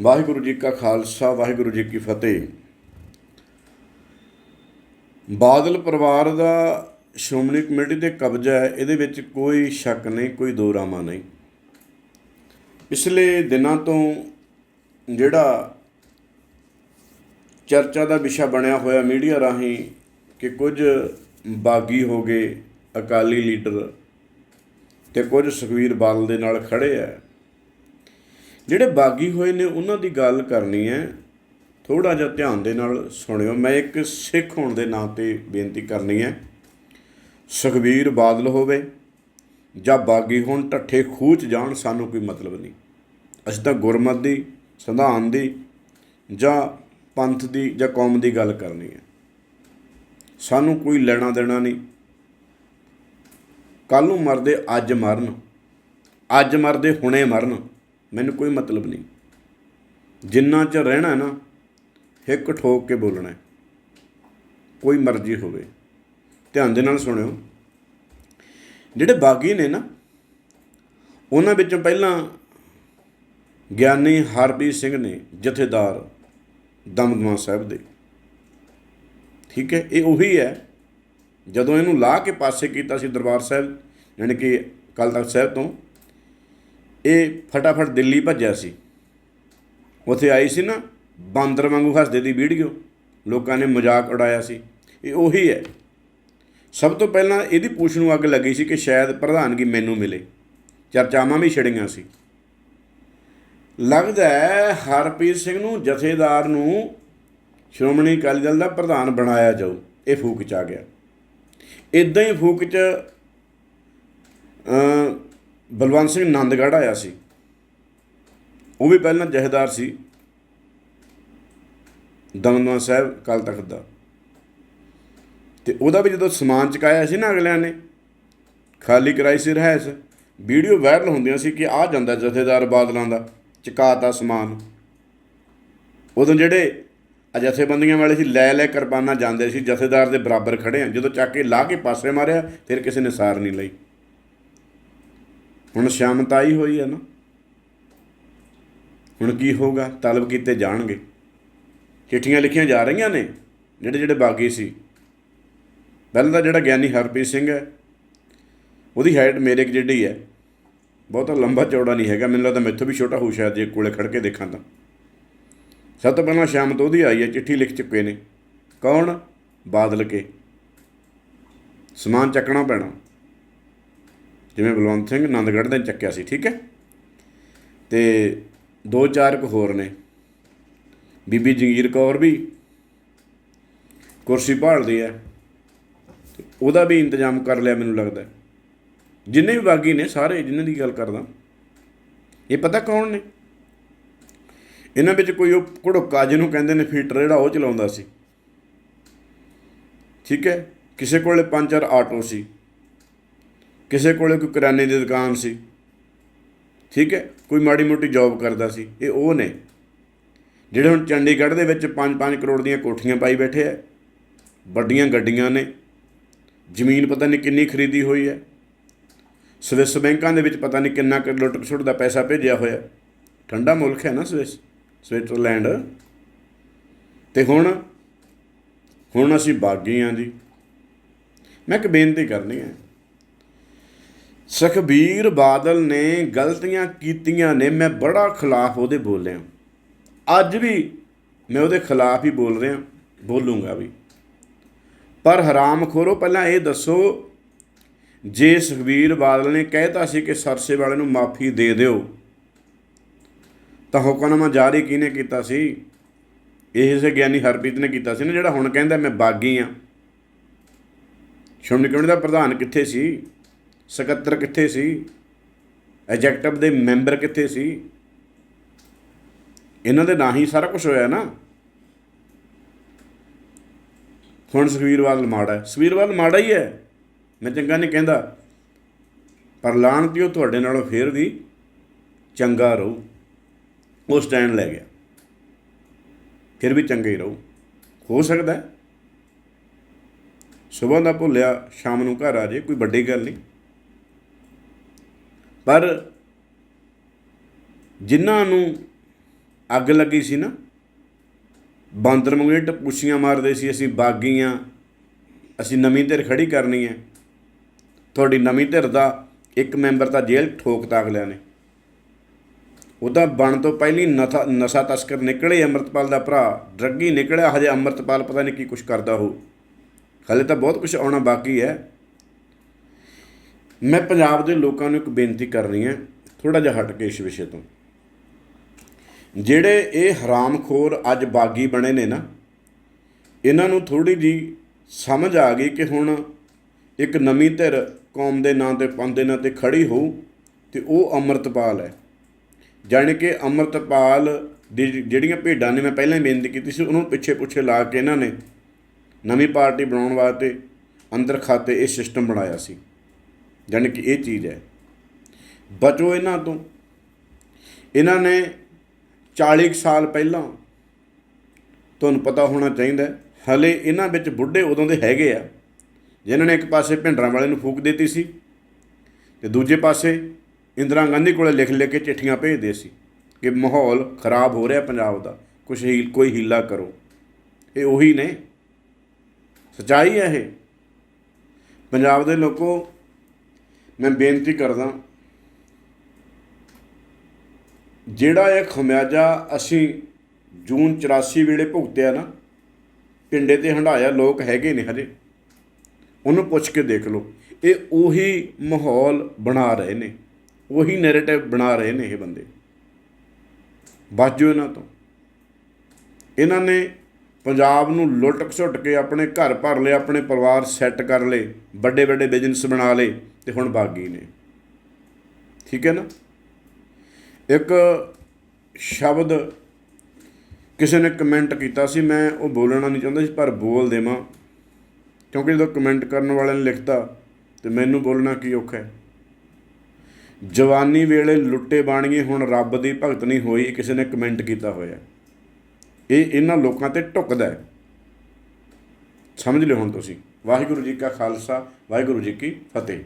ਵਾਹਿਗੁਰੂ ਜੀ ਕਾ ਖਾਲਸਾ, ਵਾਹਿਗੁਰੂ ਜੀ ਕੀ ਫਤਿਹ। ਬਾਦਲ ਪਰਿਵਾਰ ਦਾ ਸ਼੍ਰੋਮਣੀ ਕਮੇਟੀ ਦੇ ਕਬਜ਼ਾ ਹੈ, ਇਹਦੇ ਵਿੱਚ ਕੋਈ ਸ਼ੱਕ ਨਹੀਂ, ਕੋਈ ਦੋਰਾਮਾ ਨਹੀਂ। ਪਿਛਲੇ ਦਿਨਾਂ ਤੋਂ ਜਿਹੜਾ ਚਰਚਾ ਦਾ ਵਿਸ਼ਾ ਬਣਿਆ ਹੋਇਆ ਮੀਡੀਆ ਰਾਹੀਂ ਕਿ ਕੁਝ ਬਾਗੀ ਹੋ ਗਏ ਅਕਾਲੀ ਲੀਡਰ ਤੇ ਕੁਝ ਸੁਖਵੀਰ ਬਾਦਲ ਦੇ ਨਾਲ ਖੜੇ ਆ ਜਿਹੜੇ ਬਾਗੀ ਹੋਏ ਨੇ, ਉਹਨਾਂ ਦੀ ਗੱਲ ਕਰਨੀ ਹੈ। ਥੋੜਾ ਜਿਹਾ ਧਿਆਨ ਦੇ ਨਾਲ ਸੁਣਿਓ। ਮੈਂ ਇੱਕ ਸਿੱਖ ਹੋਣ ਦੇ ਨਾਂ ਤੇ ਬੇਨਤੀ ਕਰਨੀ ਹੈ। ਸੁਖਵੀਰ ਬਾਦਲ ਹੋਵੇ ਜਾਂ ਬਾਗੀ ਹੋਣ, ਢੱਠੇ ਖੂਚ ਜਾਣ, ਸਾਨੂੰ ਕੋਈ ਮਤਲਬ ਨਹੀਂ। ਅਸੀਂ ਤਾਂ ਗੁਰਮਤ ਦੀ ਸੰਵਿਧਾਨ ਦੀ ਜਾਂ ਪੰਥ ਦੀ ਜਾਂ ਕੌਮ ਦੀ ਗੱਲ ਕਰਨੀ ਹੈ। ਸਾਨੂੰ ਕੋਈ ਲੈਣਾ ਦੇਣਾ ਨਹੀਂ। ਕੱਲ ਨੂੰ ਮਰਦੇ, ਅੱਜ ਮਰਨ। ਅੱਜ ਮਰਦੇ, ਹੁਣੇ ਮਰਨ। ਮੈਨੂੰ ਕੋਈ ਮਤਲਬ ਨਹੀਂ। ਜਿੰਨਾ 'ਚ ਰਹਿਣਾ ਨਾ, ਹਿੱਕ ਠੋਕ ਕੇ ਬੋਲਣਾ ਕੋਈ ਮਰਜ਼ੀ ਹੋਵੇ। ਧਿਆਨ ਦੇ ਨਾਲ ਸੁਣਿਓ। ਜਿਹੜੇ ਬਾਗੀ ਨੇ ਨਾ, ਉਹਨਾਂ ਵਿੱਚੋਂ ਪਹਿਲਾਂ ਗਿਆਨੀ ਹਰਪ੍ਰੀਤ ਸਿੰਘ ਨੇ ਜਥੇਦਾਰ ਦਮਦਮਾ ਸਾਹਿਬ ਦੇ। ਠੀਕ ਹੈ, ਇਹ ਉਹੀ ਹੈ। ਜਦੋਂ ਇਹਨੂੰ ਲਾ ਕੇ ਪਾਸੇ ਕੀਤਾ ਸੀ ਦਰਬਾਰ ਸਾਹਿਬ, ਯਾਨੀ ਕਿ ਅਕਾਲ ਤਖਤ ਸਾਹਿਬ ਤੋਂ ਇਹ ਫਟਾਫਟ ਦਿੱਲੀ ਭੱਜਿਆ ਸੀ। ਉੱਥੇ ਆਈ ਸੀ ਨਾ, ਬਾਂਦਰ ਵਾਂਗੂ ਹੱਸਦੇ ਦੀ ਵੀਡੀਓ ਲੋਕਾਂ ਨੇ ਮਜ਼ਾਕ ਉਡਾਇਆ ਸੀ। ਇਹ ਉਹੀ ਹੈ। ਸਭ ਤੋਂ ਪਹਿਲਾਂ ਇਹਦੀ ਪੂਛ ਨੂੰ ਅੱਗ ਲੱਗੀ ਸੀ ਕਿ ਸ਼ਾਇਦ ਪ੍ਰਧਾਨਗੀ ਮੈਨੂੰ ਮਿਲੇ। ਚਰਚਾਵਾਂ ਵੀ ਛੜੀਆਂ ਸੀ। ਲੱਗਦਾ ਹੈ ਹਰਪ੍ਰੀਤ ਸਿੰਘ ਨੂੰ ਜਥੇਦਾਰ ਨੂੰ ਸ਼੍ਰੋਮਣੀ ਅਕਾਲੀ ਦਲ ਦਾ ਪ੍ਰਧਾਨ ਬਣਾਇਆ ਜਾਊ। ਇਹ ਫੂਕ ਚ ਆ ਗਿਆ। ਇਦਾਂ ਹੀ ਫੂਕ ਚ ਬਲਵੰਤ ਸਿੰਘ ਨੰਦਗੜ੍ਹ ਆਇਆ ਸੀ। ਉਹ ਵੀ ਪਹਿਲਾਂ ਜਥੇਦਾਰ ਸੀ। ਦਮਦਮਾ ਸਾਹਿਬ ਕਾਲ ਤਖ਼ਤ ਦਾ। ਤੇ ਉਹਦਾ ਵੀ ਜਦੋਂ ਸਮਾਨ ਚਕਾਇਆ ਸੀ ਨਾ ਅਗਲਿਆਂ ਨੇ, ਖਾਲੀ ਕਰਾਈ ਸੀ ਰਹਿਸ, ਵੀਡੀਓ ਵਾਇਰਲ ਹੁੰਦੀਆਂ ਸੀ ਕਿ ਆ ਜਾਂਦਾ ਜਥੇਦਾਰ ਬਾਦਲਾਂ ਦਾ, ਚਕਾਤਾ ਸਮਾਨ। ਉਦੋਂ ਜਿਹੜੇ ਜਥੇਬੰਦੀਆਂ ਵਾਲੇ ਸੀ, ਲੈ ਲੈ ਕੁਰਬਾਨਾ ਜਾਂਦੇ ਸੀ, ਜਥੇਦਾਰ ਦੇ ਬਰਾਬਰ ਖੜੇ ਆ। ਜਦੋਂ ਚੱਕ ਕੇ ਲਾ ਕੇ ਪਾਸੇ ਮਾਰਿਆ, ਫਿਰ ਕਿਸੇ ਨੇ ਸਾਰ ਨਹੀਂ ਲਈ। ਹੁਣ ਸ਼ਾਮਤਾਈ ਹੋਈ ਹੈ ਨਾ। ਹੁਣ ਕੀ ਹੋਊਗਾ? ਤਲਬ ਕੀਤੇ ਜਾਣਗੇ। ਚਿੱਠੀਆਂ ਲਿਖੀਆਂ ਜਾ ਰਹੀਆਂ ਨੇ, ਜਿਹੜੇ ਜਿਹੜੇ ਬਾਗੀ ਸੀ। ਪਹਿਲਾਂ ਤਾਂ ਜਿਹੜਾ ਗਿਆਨੀ ਹਰਪ੍ਰੀਤ ਸਿੰਘ ਹੈ, ਉਹਦੀ ਹਾਈਟ ਮੇਰੇ ਜਿਹੜੀ ਹੈ, ਬਹੁਤਾ ਲੰਬਾ ਚੌੜਾ ਨਹੀਂ ਹੈਗਾ। ਮੈਨੂੰ ਲੱਗਦਾ ਮੈਥੋਂ ਵੀ ਛੋਟਾ ਹੋ ਸ਼ਾਇਦ ਜੇ ਕੋਲੇ ਖੜ ਕੇ ਦੇਖਾਂ ਤਾਂ। ਸਭ ਤੋਂ ਪਹਿਲਾਂ ਸ਼ਾਮ ਤੋਂ ਉਹਦੀ ਆਈ ਹੈ, ਚਿੱਠੀ ਲਿਖ ਚੁੱਕੇ ਨੇ। ਕੌਣ? ਬਾਦਲ ਕੇ। ਸਮਾਨ ਚੱਕਣਾ ਪੈਣਾ। ਜਿਵੇਂ ਬਲਵੰਤ ਸਿੰਘ ਆਨੰਦਗੜ੍ਹ ਦੇ ਚੱਕਿਆ ਸੀ, ਠੀਕ ਹੈ? ਤੇ ਦੋ ਚਾਰ ਕੁ ਹੋਰ ਨੇ। ਬੀਬੀ ਜੰਗੀਰ ਕੌਰ ਵੀ ਕੁਰਸੀ ਭਾਲਦੀ ਹੈ। ਉਹਦਾ ਵੀ ਇੰਤਜ਼ਾਮ ਕਰ ਲਿਆ ਮੈਨੂੰ ਲੱਗਦਾ ਜਿੰਨੇ ਵੀ ਬਾਗੀ ਨੇ ਸਾਰੇ ਜਿਨ੍ਹਾਂ ਦੀ ਗੱਲ ਕਰਦਾ। ਇਹ ਪਤਾ ਕੌਣ ਨੇ? ਇਹਨਾਂ ਵਿੱਚ ਕੋਈ ਉਹ ਘੜੋਕਾ ਜਿਹਨੂੰ ਕਹਿੰਦੇ ਨੇ ਫੀਟਰ ਜਿਹੜਾ ਉਹ ਚਲਾਉਂਦਾ ਸੀ। ਠੀਕ ਹੈ? ਕਿਸੇ ਕੋਲੇ ਪੰਜ ਚਾਰ ਆਟੋ ਸੀ। ਕਿਸੇ ਕੋਲੇ ਕੋਈ ਕਿਰਾਨੇ ਦੀ ਦੁਕਾਨ ਸੀ, ਠੀਕ ਹੈ, ਕੋਈ ਮਾੜੀ ਮੋਟੀ ਜੌਬ ਕਰਦਾ ਸੀ, ਇਹ ਉਹ ਨੇ, ਜਿਹੜੇ ਹੁਣ ਚੰਡੀਗੜ੍ਹ ਦੇ ਵਿੱਚ 5-5 ਕਰੋੜ ਦੀਆਂ ਕੋਠੀਆਂ ਪਾਈ ਬੈਠੇ ਆ, ਵੱਡੀਆਂ ਗੱਡੀਆਂ ਨੇ, ਜ਼ਮੀਨ ਪਤਾ ਨਹੀਂ ਕਿੰਨੀ ਖਰੀਦੀ ਹੋਈ ਹੈ, ਸਵਿਸ ਬੈਂਕਾਂ ਦੇ ਵਿੱਚ ਪਤਾ ਨਹੀਂ ਕਿੰਨਾ ਕੁ ਲੁੱਟ ਖਸੁੱਟ ਦਾ ਪੈਸਾ ਭੇਜਿਆ ਹੋਇਆ, ਠੰਡਾ ਮੁਲਕ ਹੈ ਨਾ ਸਵਿਸ, ਸਵਿਟਜ਼ਰਲੈਂਡ, ਤੇ ਹੁਣ ਹੁਣ ਅਸੀਂ ਬਾਗੀ ਹਾਂ ਜੀ, ਮੈਂ ਇੱਕ ਬੇਨਤੀ ਕਰਨੀ ਹੈ ਸੁਖਬੀਰ ਬਾਦਲ ਨੇ ਗਲਤੀਆਂ ਕੀਤੀਆਂ ਨੇ, ਮੈਂ ਬੜਾ ਖਿਲਾਫ ਉਹਦੇ ਬੋਲਿਆ ਅੱਜ ਵੀ ਮੈਂ ਉਹਦੇ ਖਿਲਾਫ ਹੀ ਬੋਲ ਰਿਹਾ, ਬੋਲੂੰਗਾ ਵੀ। ਪਰ ਹਰਾਮਖੋਰੋ, ਪਹਿਲਾਂ ਇਹ ਦੱਸੋ, ਜੇ ਸੁਖਬੀਰ ਬਾਦਲ ਨੇ ਕਹਿਤਾ ਸੀ ਕਿ ਸਰਸੇ ਵਾਲੇ ਨੂੰ ਮਾਫੀ ਦੇ ਦਿਓ, ਤਾਂ ਹੁਕਮਨਾਮਾ ਜਾਰੀ ਕਿਹਨੇ ਕੀਤਾ ਸੀ? ਇਹ ਸੇ ਗਿਆਨੀ ਹਰਪ੍ਰੀਤ ਨੇ ਕੀਤਾ ਸੀ ਨਾ, ਜਿਹੜਾ ਹੁਣ ਕਹਿੰਦਾ ਮੈਂ ਬਾਗੀ ਆ। ਸ਼੍ਰੋਮਣੀ ਕਮੇਟੀ ਦਾ ਪ੍ਰਧਾਨ ਕਿੱਥੇ ਸੀ? ਸਕੱਤਰ ਕਿੱਥੇ ਸੀ? ਐਜੈਕਟਿਵ ਦੇ ਮੈਂਬਰ ਕਿੱਥੇ ਸੀ? ਇਹਨਾਂ ਦੇ ਨਾਂ ਹੀ ਸਾਰਾ ਕੁਝ ਹੋਇਆ ਨਾ। ਹੁਣ ਸੁਖਬੀਰ ਮਾੜਾ ਹੈ। ਮਾੜਾ ਹੀ ਹੈ। ਮੈਂ ਚੰਗਾ ਨਹੀਂ ਕਹਿੰਦਾ। ਪਰ ਲਾਣਤੀ ਉਹ ਤੁਹਾਡੇ ਨਾਲੋਂ ਫੇਰ ਵੀ ਚੰਗਾ ਰਹੂ। ਉਹ ਸਟੈਂਡ ਲੈ ਗਿਆ। ਫਿਰ ਵੀ ਚੰਗਾ ਹੀ ਰਹੂ। ਹੋ ਸਕਦਾ ਹੈ। ਸਵੇਰ ਦਾ ਭੁੱਲਿਆ, ਸ਼ਾਮ ਨੂੰ ਘਰ ਆ ਜੇ ਕੋਈ ਵੱਡੀ ਗੱਲ ਨਹੀਂ। ਪਰ ਜਿਨ੍ਹਾਂ ਨੂੰ ਅੱਗ ਲੱਗੀ ਸੀ ਨਾ, ਬਾਂਦਰ ਮੰਗੇ ਟਪੂਸੀਆਂ ਮਾਰਦੇ ਸੀ, ਅਸੀਂ ਬਾਗੀਆਂ ਅਸੀਂ ਨਵੀਂ ਧਿਰ ਖੜੀ ਕਰਨੀ ਹੈ। ਤੁਹਾਡੀ ਨਵੀਂ ਧਿਰ ਦਾ ਇੱਕ ਮੈਂਬਰ ਤਾਂ ਜੇਲ੍ਹ ਠੋਕਤਾ ਅਗਲਿਆਂ ਨੇ। ਉਹਦਾ ਬਣ ਤੋਂ ਪਹਿਲੀ ਨਸ਼ਾ ਨਸ਼ਾ ਤਸਕਰ ਨਿਕਲੇ ਅੰਮ੍ਰਿਤਪਾਲ ਦਾ ਭਰਾ। ਡਰੱਗੀ ਨਿਕਲਿਆ, ਹਜੇ ਅੰਮ੍ਰਿਤਪਾਲ ਪਤਾ ਨਹੀਂ ਕੀ ਕੁਝ ਕਰਦਾ ਹੋ ਹਲੇ ਤਾਂ ਬਹੁਤ ਕੁਝ ਆਉਣਾ ਬਾਕੀ ਹੈ। ਮੈਂ ਪੰਜਾਬ ਦੇ ਲੋਕਾਂ ਨੂੰ ਇੱਕ ਬੇਨਤੀ ਕਰਨੀ ਹੈ ਥੋੜਾ ਜਿਹਾ ਹਟ ਕੇ ਇਸ ਵਿਸ਼ੇ ਤੋਂ। ਜਿਹੜੇ ਇਹ ਹਰਾਮਖੋਰ ਅੱਜ ਬਾਗੀ ਬਣੇ ਨੇ ਨਾ, ਇਹਨਾਂ ਨੂੰ ਥੋੜੀ ਜੀ ਸਮਝ ਆ ਗਈ ਕਿ ਹੁਣ ਇੱਕ ਨਵੀਂ ਧਿਰ ਕੌਮ ਦੇ ਨਾਂ ਤੇ ਪੰਥ ਦੇ ਨਾਂ ਤੇ ਖੜੀ ਹੋਊ ਤੇ ਉਹ ਅੰਮ੍ਰਿਤਪਾਲ ਹੈ। ਜਾਣੀ ਕਿ ਅੰਮ੍ਰਿਤਪਾਲ ਦੀ ਜਿਹੜੀਆਂ ਭੇਡਾਂ ਨੇ, ਮੈਂ ਪਹਿਲਾਂ ਹੀ ਬੇਨਤੀ ਕੀਤੀ ਸੀ, ਉਹਨੂੰ ਪਿੱਛੇ ਪੁੱਛੇ ਲਾ ਕੇ ਇਹਨਾਂ ਨੇ ਨਵੀਂ ਪਾਰਟੀ ਬਣਾਉਣ ਵਾਸਤੇ ਅੰਦਰ ਖਾਤੇ ਇਹ ਸਿਸਟਮ ਬਣਾਇਆ ਸੀ। ਜਾਣੀ ਕਿ ਇਹ ਚੀਜ਼ ਹੈ। ਬਚੋ ਇਹਨਾਂ ਤੋਂ। ਇਹਨਾਂ ਨੇ 40 ਕੁ ਸਾਲ ਪਹਿਲਾਂ ਤੁਹਾਨੂੰ ਪਤਾ ਹੋਣਾ ਚਾਹੀਦਾ ਹੈ, ਹਲੇ ਇਹਨਾਂ ਵਿੱਚ ਬੁੱਢੇ ਉਦੋਂ ਦੇ ਹੈਗੇ ਆ ਜਿਨ੍ਹਾਂ ਨੇ ਇੱਕ ਪਾਸੇ ਭਿੰਡਰਾਂ ਵਾਲੇ ਨੂੰ ਫੂਕ ਦਿੱਤੀ ਸੀ ਤੇ ਦੂਜੇ ਪਾਸੇ ਇੰਦਰਾ ਗਾਂਧੀ ਕੋਲੇ ਲਿਖ ਲਿਖ ਕੇ ਚਿੱਠੀਆਂ ਭੇਜਦੇ ਸੀ ਕਿ ਮਾਹੌਲ ਖਰਾਬ ਹੋ ਰਿਹਾ ਪੰਜਾਬ ਦਾ ਕੁਛ ਹੀ ਕੋਈ ਹੀਲਾ ਕਰੋ। ਇਹ ਉਹੀ ਨੇ। ਸਚਾਈ ਹੈ ਇਹ। ਪੰਜਾਬ ਦੇ ਲੋਕੋ ਮੈਂ ਬੇਨਤੀ ਕਰਦਾ ਜਿਹੜਾ ਇਹ ਖਮਿਆਜਾ ਅਸੀਂ ਜੂਨ 84 ਵੇਲੇ ਭੁਗਤਿਆ ਨਾ, ਪਿੰਡੇ ਤੇ ਹੰਡਾਇਆ ਲੋਕ ਹੈਗੇ ਨੇ ਹਜੇ, ਉਹਨੂੰ ਪੁੱਛ ਕੇ ਦੇਖ ਲਓ। ਇਹ ਉਹੀ ਮਾਹੌਲ ਬਣਾ ਰਹੇ ਨੇ, ਉਹੀ ਨੈਰੇਟਿਵ ਬਣਾ ਰਹੇ ਨੇ ਇਹ ਬੰਦੇ। ਬਚ ਜਾਓ ਇਹਨਾਂ ਤੋਂ। ਇਹਨਾਂ ਨੇ ਪੰਜਾਬ ਨੂੰ ਲੁੱਟ ਖਸੁੱਟ ਕੇ ਆਪਣੇ ਘਰ ਭਰ ਲਏ, ਆਪਣੇ ਪਰਿਵਾਰ ਸੈੱਟ ਕਰ ਲਏ ਵੱਡੇ ਵੱਡੇ ਬਿਜ਼ਨਸ ਬਣਾ ਲਏ। ਤੇ ਹੁਣ ਬਾਗੀ ਨੇ। ਠੀਕ ਹੈ ਨਾ? ਇੱਕ ਸ਼ਬਦ ਕਿਸੇ ਨੇ ਕਮੈਂਟ ਕੀਤਾ ਸੀ, ਮੈਂ ਉਹ ਬੋਲਣਾ ਨਹੀਂ ਚਾਹੁੰਦਾ ਸੀ, ਪਰ ਬੋਲ ਦੇਵਾਂ। ਕਿਉਂਕਿ ਜਦੋਂ ਕਮੈਂਟ ਕਰਨ ਵਾਲੇ ਨੇ ਲਿਖਤਾ, ਤੇ ਮੈਨੂੰ ਬੋਲਣਾ ਕੀ ਔਖਾ ਹੈ? ਜਵਾਨੀ ਵੇਲੇ ਲੁੱਟੇ ਬਾਣੀਏ, ਹੁਣ ਰੱਬ ਦੀ ਭਗਤ ਨਹੀਂ ਹੋਈ, ਕਿਸੇ ਨੇ ਕਮੈਂਟ ਕੀਤਾ ਹੋਇਆ ਇਹ ਇਹਨਾਂ ਲੋਕਾਂ ਤੇ ਢੁੱਕਦਾ ਹੈ। ਸਮਝ ਲਿਓ ਹੁਣ ਤੁਸੀਂ। ਵਾਹਿਗੁਰੂ ਜੀ ਕਾ ਖਾਲਸਾ, ਵਾਹਿਗੁਰੂ ਜੀ ਕੀ ਫਤਿਹ।